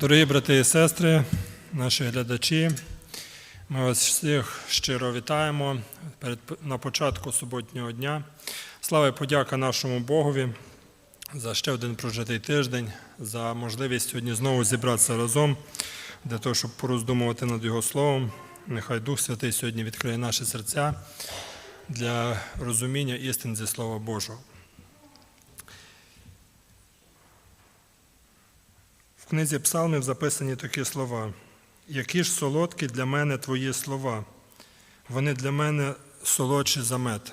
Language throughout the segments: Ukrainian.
Дорогі брати і сестри, наші глядачі, ми вас всіх щиро вітаємо перед, на початку суботнього дня. Слава і подяка нашому Богові за ще один прожитий тиждень, за можливість сьогодні знову зібратися разом для того, щоб пороздумувати над Його Словом. Нехай Дух Святий сьогодні відкриє наші серця для розуміння істин зі Слова Божого. В книзі Псалмів записані такі слова. Які ж солодкі для мене твої слова, вони для мене солодші за мед.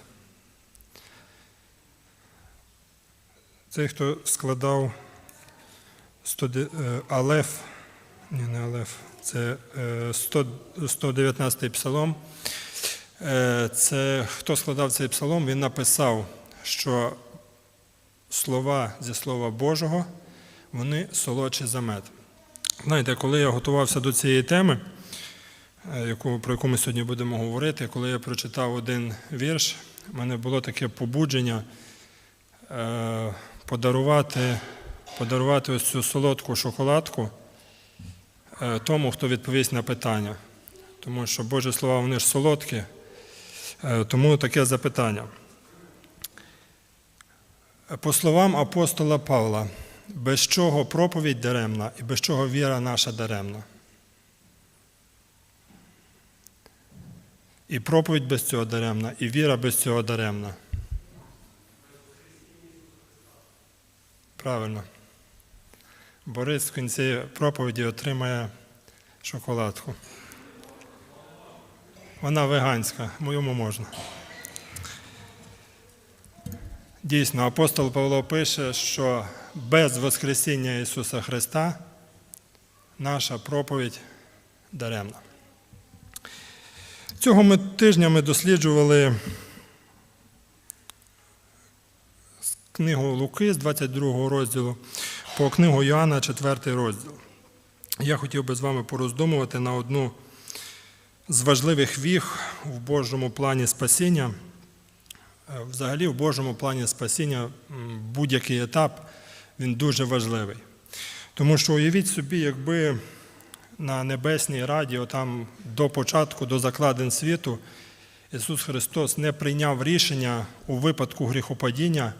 Цей, хто складав 100, е, Алеф, ні, не Алеф, це е, 100, 119 псалом. Е, Це хто складав цей псалом, він написав, що слова зі Слова Божого вони солодші за мед. Знаєте, коли я готувався до цієї теми, е, про яку ми сьогодні будемо говорити, коли я прочитав один вірш, в мене було таке побудження е, подарувати, подарувати ось цю солодку шоколадку е, тому, хто відповість на питання. Тому що Божі слова вони ж солодкі, тому таке запитання. По словам апостола Павла, без чого проповідь даремна і без чого віра наша даремна. І проповідь без цього даремна, і віра без цього даремна. Правильно. Борис в кінці проповіді отримає шоколадку. Вона веганська, моєму можна. Дійсно, апостол Павло пише, що без Воскресіння Ісуса Христа наша проповідь даремна. Цього ми тижня ми досліджували книгу Луки з 22 розділу по книгу Йоанна, 4 розділ. Я хотів би з вами пороздумувати на одну з важливих віг в Божому плані спасіння. Е, Взагалі, в Божому плані спасіння будь-який етап він дуже важливий. Тому що уявіть собі, якби на Небесній Раді, отам до початку, до закладин світу, Ісус Христос не прийняв рішення у випадку гріхопадіння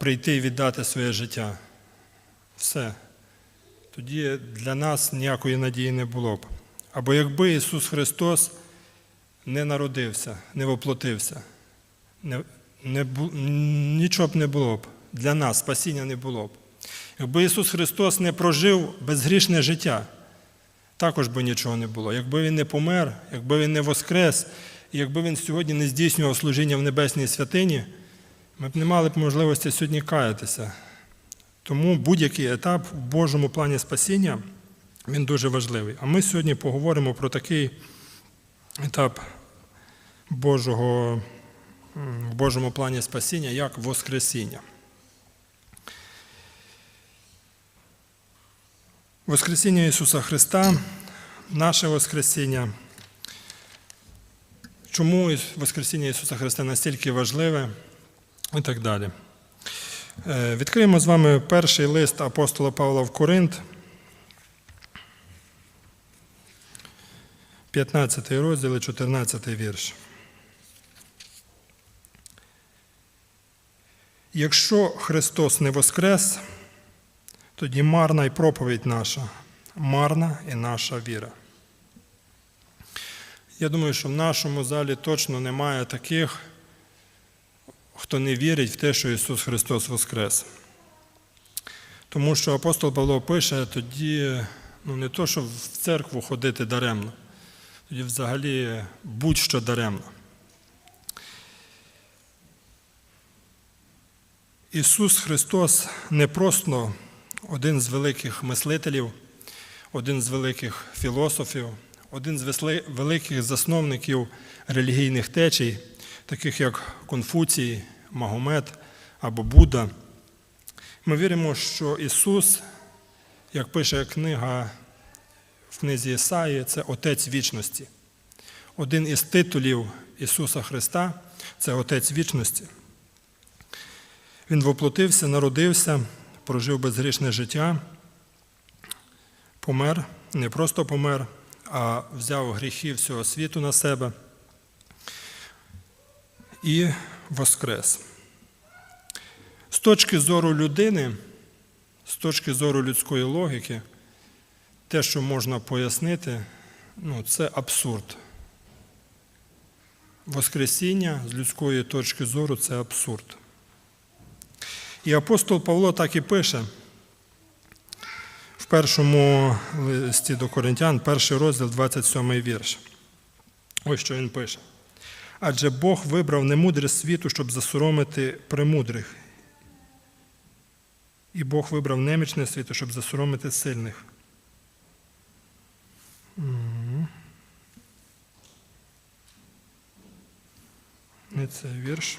прийти і віддати своє життя. Все. Тоді для нас ніякої надії не було б. Або якби Ісус Христос не народився, не воплотився, не, не, нічого б не було б. Для нас спасіння не було б. Якби Ісус Христос не прожив безгрішне життя, також би нічого не було. Якби Він не помер, якби Він не воскрес, і якби Він сьогодні не здійснював служіння в Небесній святині, ми б не мали б можливості сьогодні каятися. Тому будь-який етап в Божому плані спасіння він дуже важливий. А ми сьогодні поговоримо про такий етап Божого, в Божому плані спасіння, як Воскресіння. Воскресіння Ісуса Христа, наше Воскресіння. Чому Воскресіння Ісуса Христа настільки важливе і так далі. Е, Відкриємо з вами перший лист апостола Павла в Коринт, 15 розділ, 14 вірш. Якщо Христос не воскрес, тоді марна й проповідь наша, марна і наша віра. Я думаю, що в нашому залі точно немає таких, хто не вірить в те, що Ісус Христос Воскрес. Тому що апостол Павло пише, тоді ну, не то, що в церкву ходити даремно, тоді взагалі будь-що даремно. Ісус Христос не просто один з великих мислителів, один з великих філософів, один з великих засновників релігійних течій, таких як Конфуцій, Магомед або Будда. Ми віримо, що Ісус, як пише книга в книзі Ісаї, це Отець вічності. Один із титулів Ісуса Христа це Отець вічності. Він воплотився, народився, прожив безгрішне життя, помер, не просто помер, а взяв гріхи всього світу на себе і воскрес. З точки зору людини, з точки зору людської логіки, те, що можна пояснити, ну, це абсурд. Воскресіння з людської точки зору це абсурд. І апостол Павло так і пише в першому листі до Коринтян, перший розділ, 27 вірш. Ось що він пише. Адже Бог вибрав немудрість світу, щоб засоромити премудрих. І Бог вибрав немічне світу, щоб засоромити сильних. Це вірш.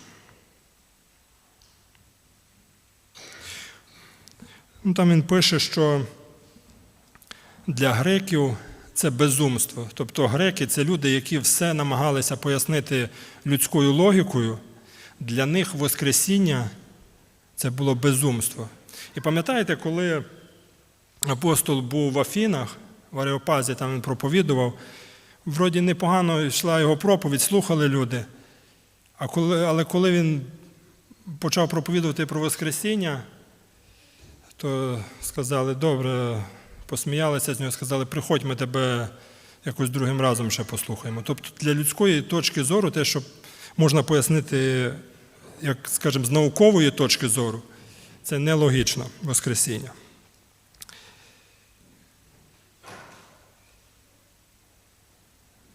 Ну, там він пише, що для греків це безумство. Тобто греки це люди, які все намагалися пояснити людською логікою. Для них Воскресіння це було безумство. І пам'ятаєте, коли апостол був в Афінах, в Ареопазі, там він проповідував, вроді непогано йшла його проповідь, слухали люди. А коли, але коли він почав проповідувати про Воскресіння, то сказали, добре, посміялися з нього, сказали, приходь, ми тебе якось другим разом ще послухаємо. Тобто для людської точки зору, те, що можна пояснити, як скажімо, з наукової точки зору, це нелогічно Воскресіння.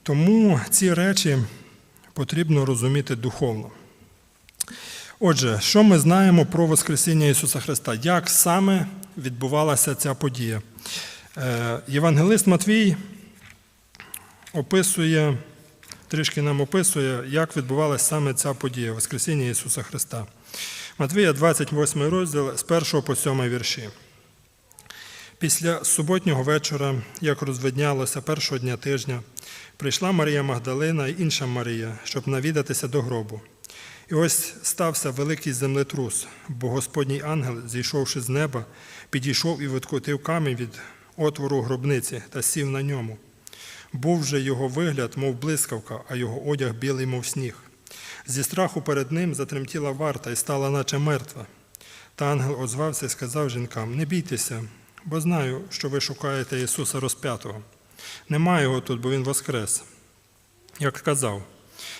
Тому ці речі потрібно розуміти духовно. Отже, що ми знаємо про Воскресіння Ісуса Христа? Як саме відбувалася ця подія? Е, Євангелист Матвій описує, трішки нам описує, як відбувалася саме ця подія Воскресіння Ісуса Христа. Матвія, 28 розділ з 1 по 7 вірші. Після суботнього вечора, як розвиднялося першого дня тижня, прийшла Марія Магдалина і інша Марія, щоб навідатися до гробу. І ось стався великий землетрус, бо Господній ангел, зійшовши з неба, підійшов і відкотив камінь від отвору гробниці та сів на ньому. Був же його вигляд, мов блискавка, а його одяг білий, мов сніг. Зі страху перед ним затремтіла варта і стала, наче мертва. Та ангел озвався і сказав жінкам: Не бійтеся, бо знаю, що ви шукаєте Ісуса розп'ятого. Нема його тут, бо Він воскрес. Як казав,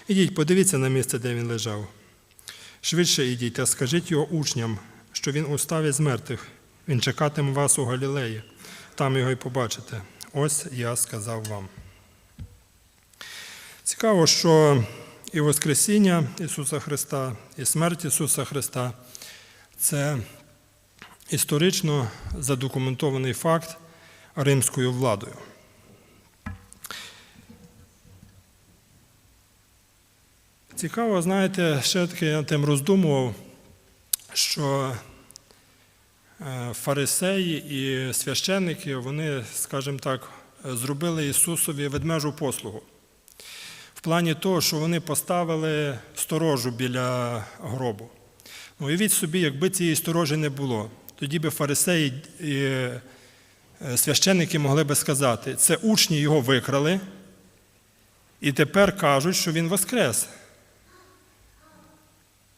ідіть, подивіться на місце, де він лежав. Швидше ідіть та скажіть його учням, що він устав із мертвих, він чекатиме вас у Галілеї, там його й побачите. Ось я сказав вам. Цікаво, що і Воскресіння Ісуса Христа, і смерть Ісуса Христа це історично задокументований факт римською владою. Цікаво, знаєте, ще таки я тим роздумував, що е, фарисеї і священники, вони, скажімо так, зробили Ісусові ведмежу послугу. В плані того, що вони поставили сторожу біля гробу. Ну, Уявіть собі, якби цієї сторожі не було, тоді би фарисеї і е, священники могли би сказати, це учні його викрали, і тепер кажуть, що він воскрес.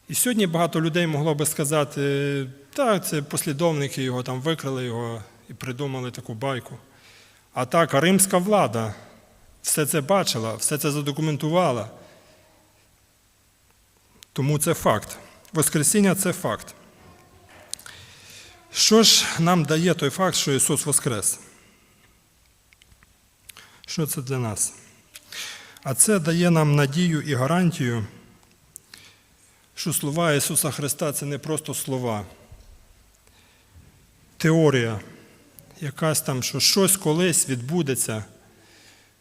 І сьогодні багато людей могло би сказати, так, це послідовники його там викрали його і придумали таку байку. А так, римська влада все це бачила, все це задокументувала. Тому це факт. Воскресіння це факт. Що ж нам дає той факт, що Ісус Воскрес? Що це для нас? А це дає нам надію і гарантію, що слова Ісуса Христа це не просто слова, теорія, якась там, що щось колись відбудеться,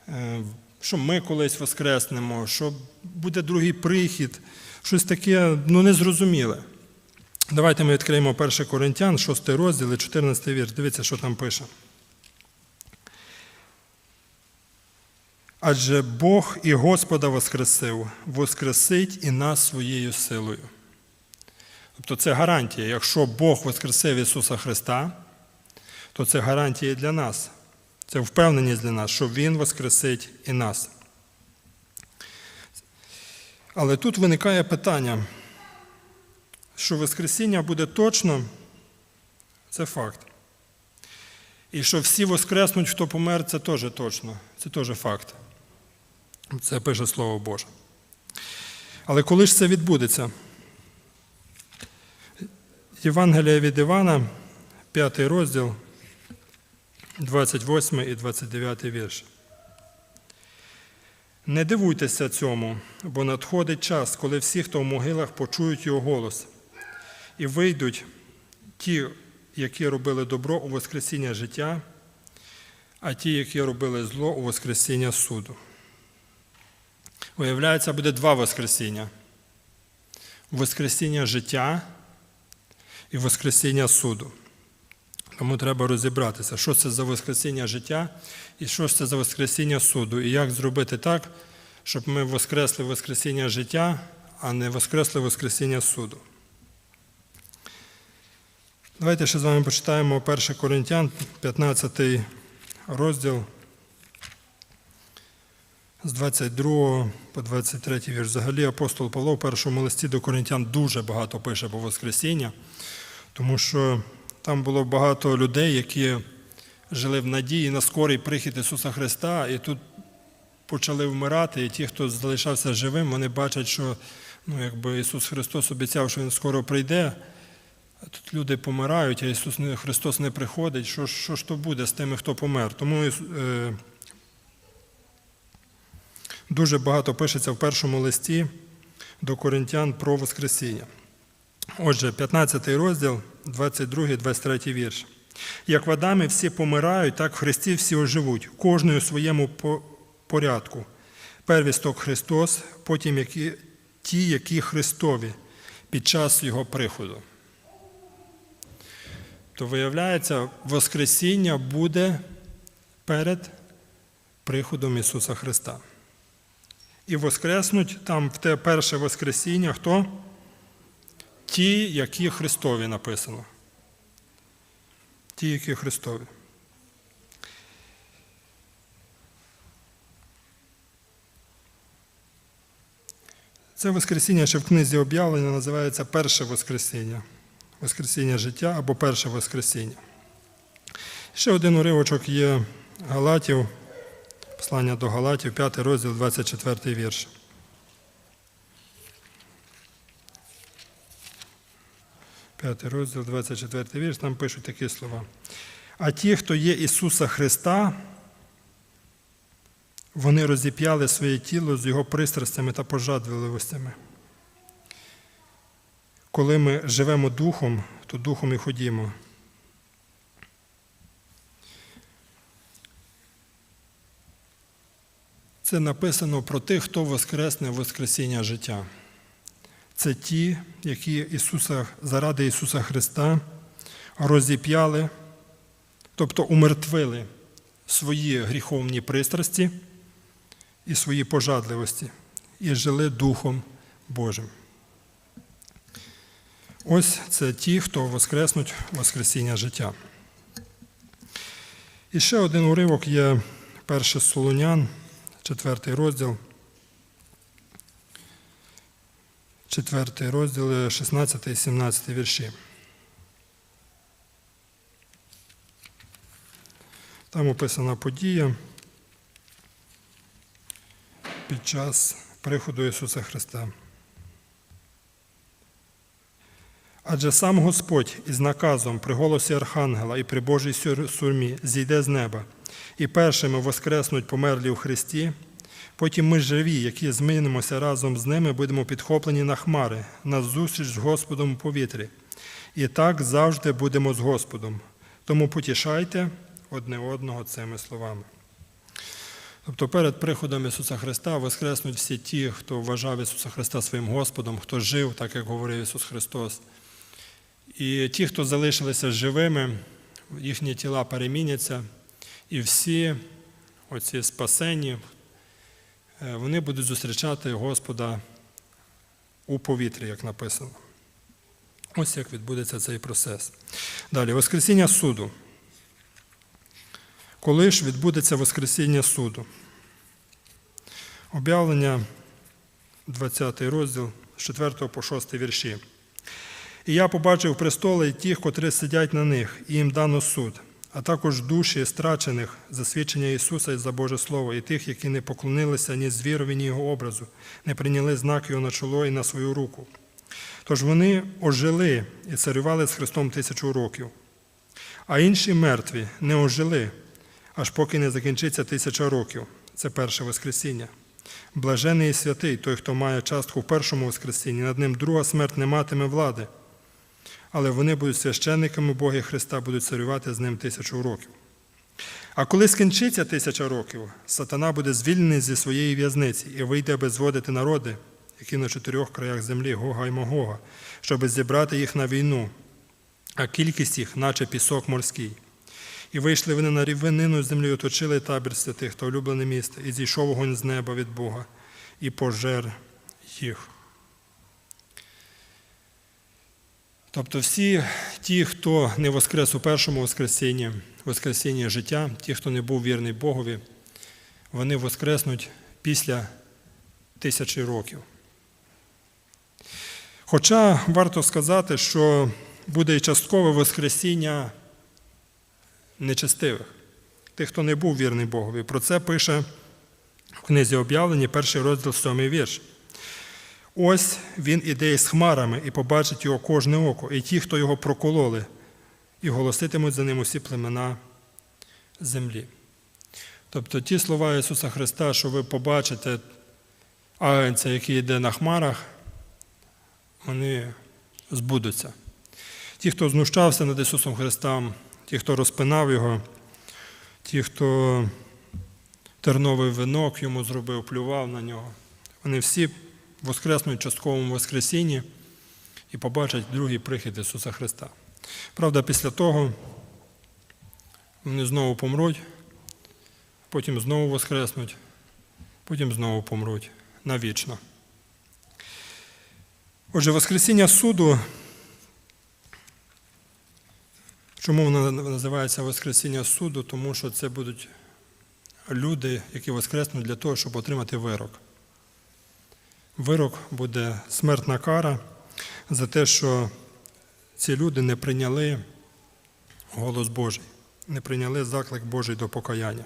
е, що ми колись воскреснемо, що буде другий прихід, щось таке ну, незрозуміле. Давайте ми відкриємо 1 Коринтян, 6 розділ, і 14 вірш. Дивіться, що там пише. Адже Бог і Господа воскресив, воскресить і нас своєю силою. Тобто це гарантія. Якщо Бог воскресив Ісуса Христа, то це гарантія для нас. Це впевненість для нас, що Він воскресить і нас. Але тут виникає питання, що Воскресіння буде точно, це факт. І що всі воскреснуть, хто помер, це теж точно, це теж факт. Це пише Слово Боже. Але коли ж це відбудеться? Євангелія від Івана, 5 розділ, 28 і 29 вірш. Не дивуйтеся цьому, бо надходить час, коли всі, хто в могилах, почують його голос, і вийдуть ті, які робили добро у Воскресіння життя, а ті, які робили зло у Воскресіння суду. Виявляється, буде два Воскресіння: Воскресіння життя і Воскресіння суду. Тому треба розібратися, що це за Воскресіння життя і що це за Воскресіння суду, і як зробити так, щоб ми воскресли Воскресіння життя, а не воскресли Воскресіння суду. Давайте ще з вами почитаємо 1 Коринтян, 15 розділ з 22 по 23 вірш. Взагалі апостол Павло в першому листі до Коринтян дуже багато пише про Воскресіння, тому що там було багато людей, які жили в надії на скорий прихід Ісуса Христа, і тут почали вмирати, і ті, хто залишався живим, вони бачать, що ну, якби Ісус Христос обіцяв, що Він скоро прийде. Тут люди помирають, а Ісус Христос не приходить. Що, що ж то буде з тими, хто помер? Тому е, дуже багато пишеться в першому листі до Коринтян про Воскресіння. Отже, 15 розділ, 22, 23 вірш. Як в Адамі всі помирають, так в Христі всі оживуть, кожний у своєму порядку. Первісток Христос, потім які, ті, які Христові під час Його приходу. То виявляється, Воскресіння буде перед приходом Ісуса Христа. І воскреснуть там в те перше Воскресіння хто? Ті, які Христові написано. Ті, які Христові. Це Воскресіння ще в книзі об'явлення називається Перше Воскресіння. Воскресіння життя або Перше Воскресіння. Ще один уривочок є Галатів, послання до Галатів, 5 розділ, 24 вірш. П'ятий розділ, 24 вірш, там пишуть такі слова. А ті, хто є Ісуса Христа, вони розіп'яли своє тіло з його пристрастями та пожадливостями. Коли ми живемо духом, то духом і ходімо. Це написано про тих, хто воскресне Воскресіння життя. Це ті, які Ісуса, заради Ісуса Христа розіп'яли, тобто умертвили свої гріховні пристрасті і свої пожадливості, і жили Духом Божим. Ось це ті, хто воскреснуть Воскресіння життя. І ще один уривок є перше Солонян, четвертий розділ. Четвертий розділ, 16 і 17 вірші. Там описана подія під час приходу Ісуса Христа. Адже сам Господь із наказом при голосі Архангела і при Божій сурмі зійде з неба, і першими воскреснуть померлі у Христі, потім ми живі, які змінимося разом з ними, будемо підхоплені на хмари, на зустріч з Господом у повітрі. І так завжди будемо з Господом. Тому потішайте одне одного цими словами. Тобто перед приходом Ісуса Христа воскреснуть всі ті, хто вважав Ісуса Христа своїм Господом, хто жив, так як говорив Ісус Христос. І ті, хто залишилися живими, їхні тіла переміняться, і всі оці спасені, е, вони будуть зустрічати Господа у повітрі, як написано. Ось як відбудеться цей процес. Далі, Воскресіння суду. Коли ж відбудеться Воскресіння суду? Об'явлення 20 розділ з 4 по 6 вірші. І я побачив престоли і тих, котрі сидять на них, і їм дано суд, а також душі страчених за свідчення Ісуса і за Боже Слово, і тих, які не поклонилися ні звірові, ні Його образу, не прийняли знак Його на чоло і на свою руку. Тож вони ожили і царювали з Христом тисячу років. А інші мертві не ожили, аж поки не закінчиться тисяча років. Це перше Воскресіння. Блажений і святий, той, хто має частку в першому Воскресінні, над ним друга смерть не матиме влади. Але вони будуть священниками Бога і Христа, будуть царювати з ним тисячу років. А коли скінчиться тисяча років, сатана буде звільнений зі своєї в'язниці і вийде, аби зводити народи, які на чотирьох краях землі, Гога і Магога, щоб зібрати їх на війну, а кількість їх, наче пісок морський. І вийшли вони на рівнину землі, оточили табір святих та улюблене місто, і зійшов вогонь з неба від Бога, і пожер їх. Тобто всі ті, хто не воскрес у першому воскресінні, воскресінні життя, ті, хто не був вірний Богові, вони воскреснуть після тисячі років. Хоча варто сказати, що буде і часткове воскресіння нечестивих, тих, хто не був вірний Богові. Про це пише в книзі об'явлені, перший розділ, сьомий вірш. Ось він іде із хмарами і побачить його кожне око, і ті, хто його прокололи, і голоситимуть за ним усі племена землі. Тобто ті слова Ісуса Христа, що ви побачите агенця, який йде на хмарах, вони збудуться. Ті, хто знущався над Ісусом Христом, ті, хто розпинав Його, ті, хто терновий винок йому зробив, плював на нього, вони всі воскреснуть в частковому Воскресінні і побачать другий прихід Ісуса Христа. Правда, після того вони знову помруть, потім знову воскреснуть, потім знову помруть навічно. Отже, Воскресіння суду, чому воно називається Воскресіння суду? Тому що це будуть люди, які воскреснуть для того, щоб отримати вирок. Вирок буде смертна кара за те, що ці люди не прийняли голос Божий, не прийняли заклик Божий до покаяння.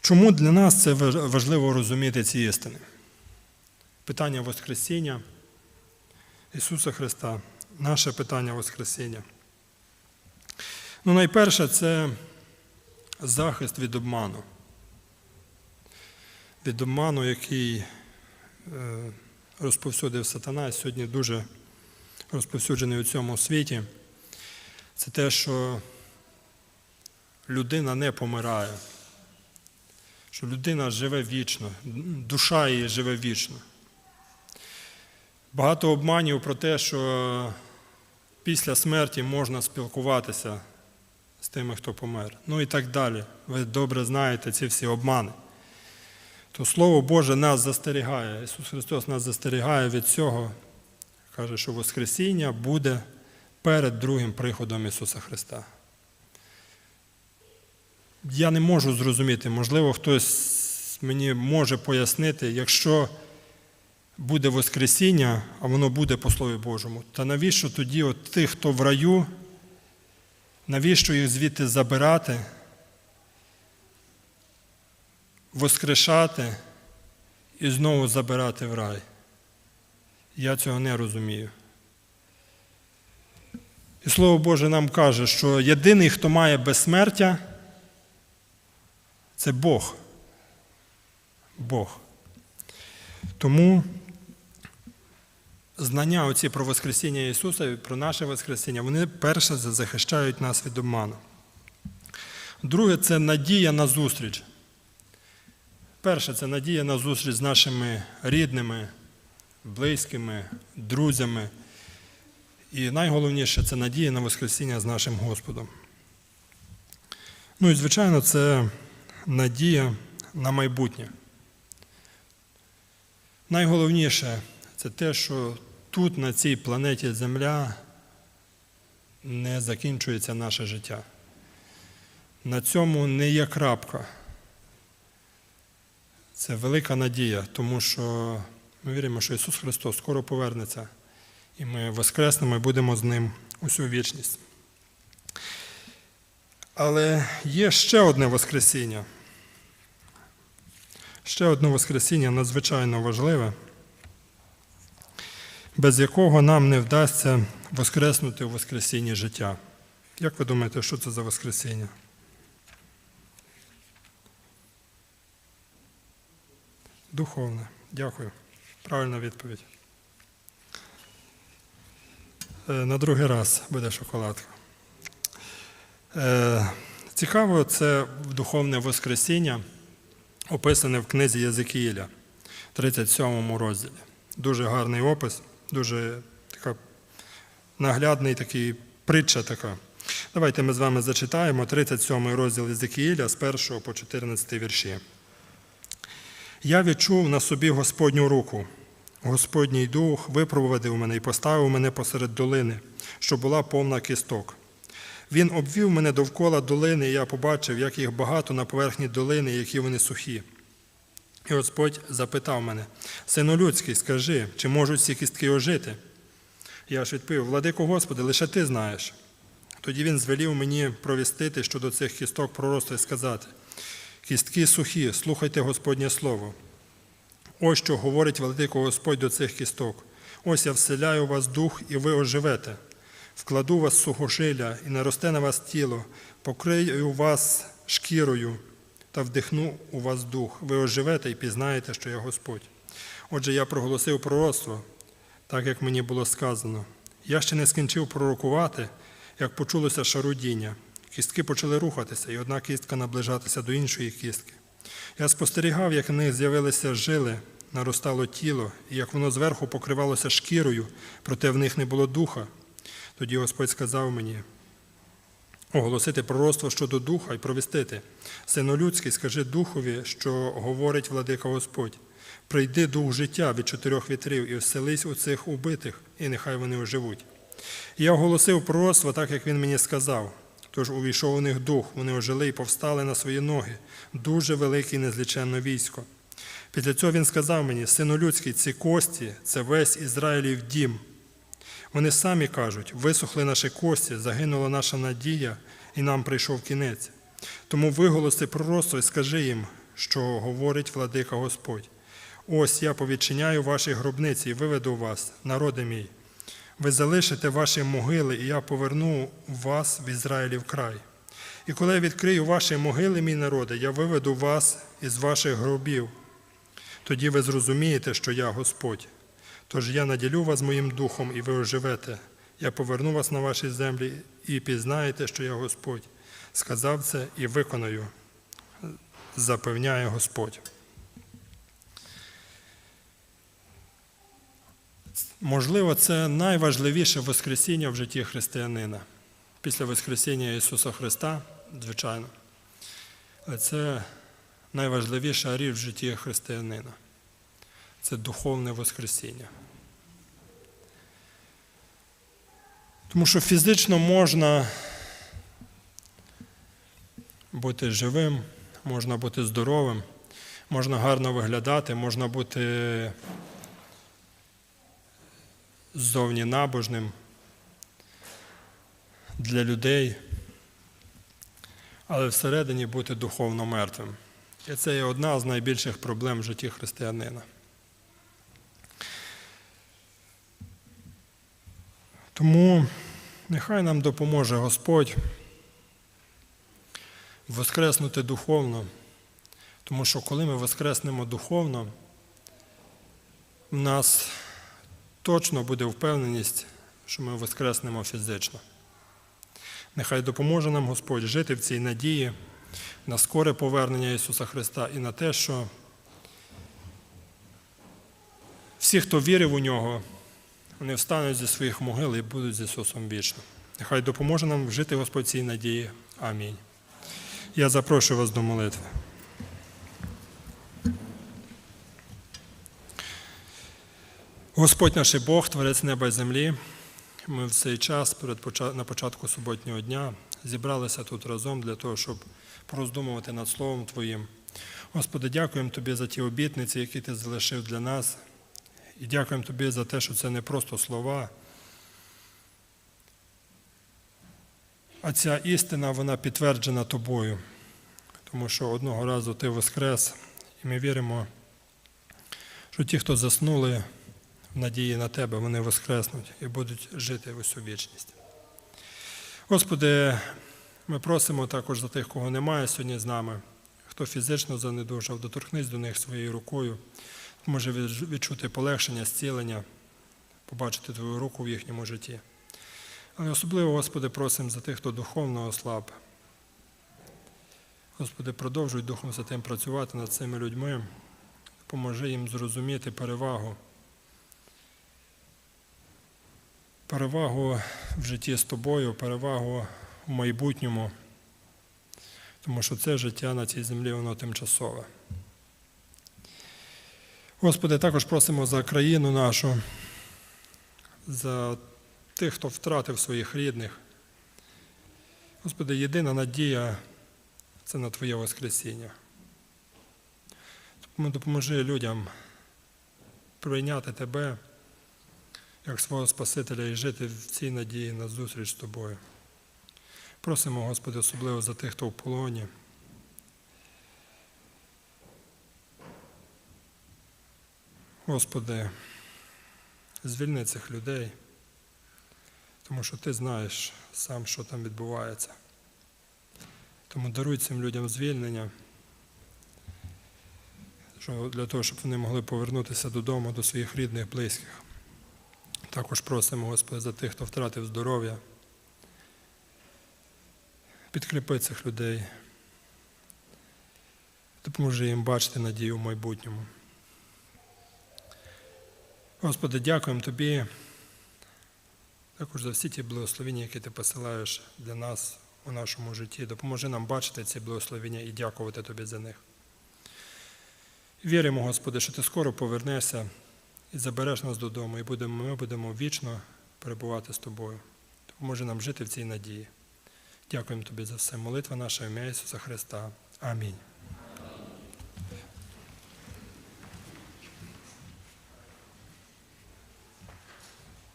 Чому для нас це важливо розуміти ці істини? Питання Воскресіння Ісуса Христа, наше питання Воскресіння. Ну, найперше, це захист від обману. Від обману, який е, розповсюдив сатана, сьогодні дуже розповсюджений у цьому світі, це те, що людина не помирає що людина живе вічно, душа її живе вічно. Багато обманів про те, що після смерті можна спілкуватися з тими, хто помер. Ну і так далі. Ви добре знаєте ці всі обмани. То Слово Боже нас застерігає. Ісус Христос нас застерігає від цього. Каже, що Воскресіння буде перед другим приходом Ісуса Христа я не можу зрозуміти, можливо, хтось мені може пояснити, якщо буде Воскресіння, а воно буде по Слові Божому, то навіщо тоді от тих, хто в раю, навіщо їх звідти забирати, воскрешати і знову забирати в рай? Я цього не розумію. І Слово Боже нам каже, що єдиний, хто має безсмертя, це Бог. Бог. Тому знання оці про Воскресіння Ісуса і про наше Воскресіння, вони перше захищають нас від обману. Друге, це надія на зустріч. Перше, це надія на зустріч з нашими рідними, близькими, друзями. І найголовніше це надія на Воскресіння з нашим Господом. Ну і, звичайно, це надія на майбутнє. Найголовніше це те, що тут, на цій планеті Земля, не закінчується наше життя. На цьому не є крапка. Це велика надія, тому що ми віримо, що Ісус Христос скоро повернеться, і ми воскреснемо і будемо з Ним усю вічність. Але є ще одне Воскресіння. Ще одне Воскресіння надзвичайно важливе, без якого нам не вдасться воскреснути у Воскресінні життя. Як ви думаєте, що це за Воскресіння? Духовне. Дякую. Правильна відповідь. Е, На другий раз буде шоколадка. Е, Цікаво, це духовне Воскресіння, описане в книзі Єзикіїля, 37 розділі. Дуже гарний опис, дуже така наглядний такий притча така. Давайте ми з вами зачитаємо 37 розділ Єзикіїля з 1 по 14 вірші. Я відчув на собі Господню руку. Господній дух випровадив мене і поставив мене посеред долини, що була повна кісток. Він обвів мене довкола долини, і я побачив, як їх багато на поверхні долини, які вони сухі. І Господь запитав мене: Сину людський, скажи, чи можуть ці кістки ожити? Я ж відповів: Владико Господи, лише ти знаєш. Тоді він звелів мені провістити щодо цих кісток пророцтва і сказати: Кістки сухі, слухайте Господнє Слово. Ось що говорить Владико Господь до цих кісток. Ось я вселяю у вас дух, і ви оживете. Вкладу вас сухошиля, і наросте на вас тіло, покрию вас шкірою та вдихну у вас дух. Ви оживете і пізнаєте, що я Господь. Отже, я проголосив пророцтво, так як мені було сказано. Я ще не скінчив пророкувати, як почулося шарудіння. Кістки почали рухатися, і одна кістка наближатися до іншої кістки. Я спостерігав, як в них з'явилися жили, наростало тіло, і як воно зверху покривалося шкірою, проте в них не було духа. Тоді Господь сказав мені оголосити пророцтво щодо духа і провістити. Сину людський, скажи духові, що говорить владика Господь. Прийди дух життя від чотирьох вітрів і вселись у цих убитих, і нехай вони оживуть. Я оголосив пророцтво, так як він мені сказав. Тож увійшов у них дух, вони ожили і повстали на свої ноги, дуже велике і незліченне військо. Після цього він сказав мені: Сину людський, ці кості це весь Ізраїлів дім. Вони самі кажуть, висохли наші кості, загинула наша надія, і нам прийшов кінець. Тому виголоси пророцтво і скажи їм, що говорить владика Господь. Ось я повідчиняю ваші гробниці і виведу вас, народи мій. Ви залишите ваші могили, і я поверну вас в Ізраїлів край. І коли я відкрию ваші могили, мій народи, я виведу вас із ваших гробів. Тоді ви зрозумієте, що я Господь. Тож я наділю вас моїм духом, і ви оживете. Я поверну вас на ваші землі і пізнаєте, що я Господь. Сказав це і виконаю, запевняє Господь. Можливо, це найважливіше Воскресіння в житті християнина. Після Воскресіння Ісуса Христа, звичайно. Але це найважливіша річ в житті християнина. Це духовне Воскресіння. Тому що фізично можна бути живим, можна бути здоровим, можна гарно виглядати, можна бути ззовні набожним для людей, але всередині бути духовно мертвим. І це є одна з найбільших проблем в житті християнина. Тому нехай нам допоможе Господь воскреснути духовно, тому що коли ми воскреснемо духовно, в нас точно буде впевненість, що ми воскреснемо фізично. Нехай допоможе нам Господь жити в цій надії на скоре повернення Ісуса Христа і на те, що всі, хто вірив у нього, вони встануть зі своїх могил і будуть з Ісусом вічно. Нехай допоможе нам жити Господь цій надії. Амінь. Я запрошую вас до молитви. Господь наш Бог, Творець неба і землі, ми в цей час перед на початку суботнього дня зібралися тут разом для того, щоб пороздумувати над Словом Твоїм. Господи, дякуємо Тобі за ті обітниці, які Ти залишив для нас. І дякуємо Тобі за те, що це не просто слова, а ця істина вона підтверджена Тобою. Тому що одного разу Ти воскрес, і ми віримо, що ті, хто заснули надії на Тебе, вони воскреснуть і будуть жити в усю вічність. Господи, ми просимо також за тих, кого немає сьогодні з нами, хто фізично занедужав, доторкнись до них своєю рукою, може відчути полегшення, зцілення, побачити Твою руку в їхньому житті. Але особливо, Господи, просимо за тих, хто духовно ослаб. Господи, продовжуй Духом Святим працювати над цими людьми, поможи їм зрозуміти перевагу. Перевагу в житті з тобою, перевагу в майбутньому, тому що це життя на цій землі, воно тимчасове. Господи, також просимо за країну нашу, за тих, хто втратив своїх рідних. Господи, єдина надія це на Твоє Воскресіння. Допоможи людям прийняти Тебе як свого Спасителя і жити в цій надії на зустріч з Тобою. Просимо, Господи, особливо за тих, хто в полоні. Господи, звільни цих людей, тому що Ти знаєш сам, що там відбувається. Тому даруй цим людям звільнення, для того, щоб вони могли повернутися додому, до своїх рідних, близьких. Також просимо, Господи, за тих, хто втратив здоров'я. Підкріпи цих людей. Допоможи їм бачити надію в майбутньому. Господи, дякуємо Тобі також за всі ті благословення, які Ти посилаєш для нас у нашому житті. Допоможи нам бачити ці благословення і дякувати Тобі за них. Віримо, Господи, що Ти скоро повернешся і забереш нас додому, і будемо, ми будемо вічно перебувати з Тобою. Допоможи нам жити в цій надії. Дякуємо Тобі за все. Молитва наша ім'я Ісуса Христа. Амінь.